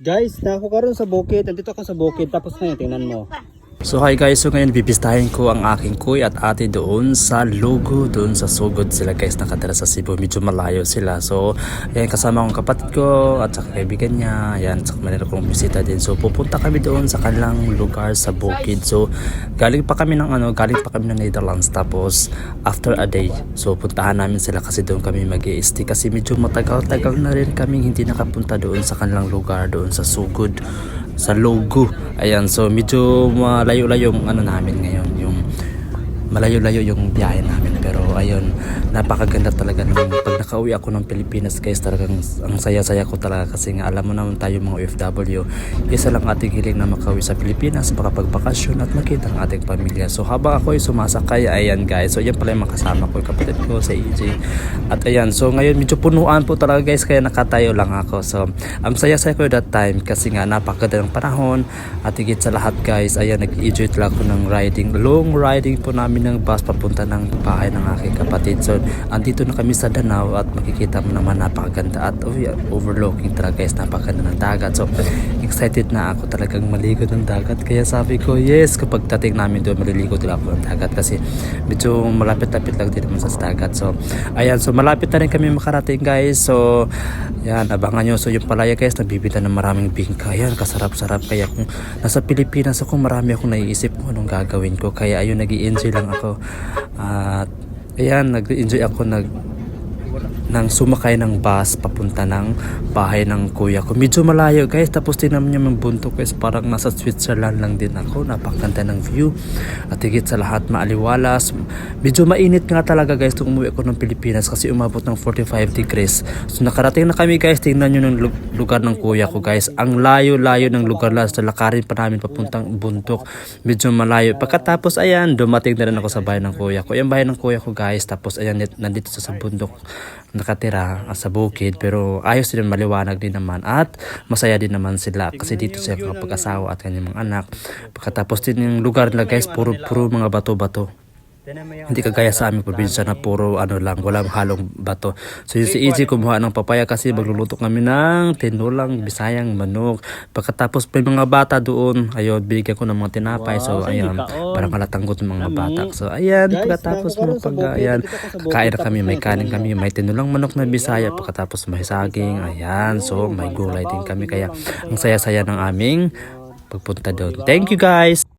Guys, na ako karon sa bukid. Nandito ako sa bukid. Tapos ngayon, tingnan mo. So hi guys, so ngayon bibistahin ko ang aking kuy at ate doon sa Lugo, doon sa Sugod sila guys. Nakatira sa Cebu, medyo malayo sila. So ayan kasama kong kapatid ko at saka kaibigan niya, ayan saka manila kong bisita din. So pupunta kami doon sa kanilang lugar sa bukid. So galing pa kami ng ano, galing pa kami ng Netherlands. Tapos after a day, so puntahan namin sila kasi doon kami mag stay kasi medyo matagal-tagal na rin kami hindi nakapunta doon sa kanilang lugar doon sa Sugod sa logo. Ayan, so medyo malayo-layo yung ano namin ngayon, yung malayo-layo yung biyahe namin ayun napakaganda talaga nung pag nakauwi ako ng Pilipinas guys talagang ang saya-saya ko talaga kasi nga alam mo naman tayo mga OFW isa lang ating hiling na makauwi sa Pilipinas makapagbakasyon at makita ang ating pamilya. So habang ako ay sumasakay ayan guys. So yan pala yung mga kasama ko yung kapatid ko sa EJ at ayan so ngayon medyo punuan po talaga guys kaya nakatayo lang ako. So ang saya-saya ko that time kasi nga napakaganda ng panahon. At higit sa lahat guys ayan nag-enjoy talaga ako ng riding long riding po namin ng bus papunta ng bahay ng aking kapatid. So andito na kami sa Danau at makikita mo naman napakaganda at oh, yeah, overlooking talaga guys napakaganda ng dagat. So excited na ako talagang maligo ng dagat. Kaya sabi ko yes kapag dating namin doon maliligo talaga ako ng dagat kasi medyo malapit-lapit lang din naman sa dagat. So ayan so malapit na rin kami makarating guys. So yan abangan nyo. So yung palaya guys nagbibita ng maraming bingka. Yan kasarap-sarap. Kaya kung nasa Pilipinas ako marami akong naiisip kung anong gagawin ko. Kaya ayun nag enjoy lang ako. At ayan nag-enjoy ako nag nang sumakay ng bus papunta ng bahay ng kuya ko. Medyo malayo guys, tapos tingnan niyo yung bundok guys, parang nasa Switzerland lang din ako. Napakaganda ng view. At higit sa lahat, maaliwalas. Medyo mainit nga talaga guys nung umuwi ako ng Pilipinas kasi umabot ng 45 degrees. So nakarating na kami guys, tingnan niyo ng lu- lugar ng kuya ko guys. Ang layo-layo ng lugar lang. So lakarin pa namin papuntang bundok. Medyo malayo. Pagkatapos ayan, dumating na rin ako sa bahay ng kuya ko. Yung bahay ng kuya ko guys, tapos ayan, nandito sa, sa bundok nakatira sa bukid pero ayos din maliwanag din naman at masaya din naman sila kasi dito sila kapag-asawa at kanyang mga anak. Pagkatapos din yung lugar nila guys puro puro mga bato-bato hindi kagaya sa aming probinsya na puro ano lang, walang halong bato. So si EJ kumuha ng papaya kasi magluluto kami ng tinulang bisayang manok. Pagkatapos may mga bata doon, ayun, binigyan ko ng mga tinapay. So ayun, parang kalatanggot ng mga bata. So ayan, pagkatapos mga pag ayan, kakain na kami, may kanin kami, may tinulang manok na bisaya. Pagkatapos may saging, ayan, so may gulay din kami. Kaya ang saya-saya ng aming pagpunta doon. Thank you guys!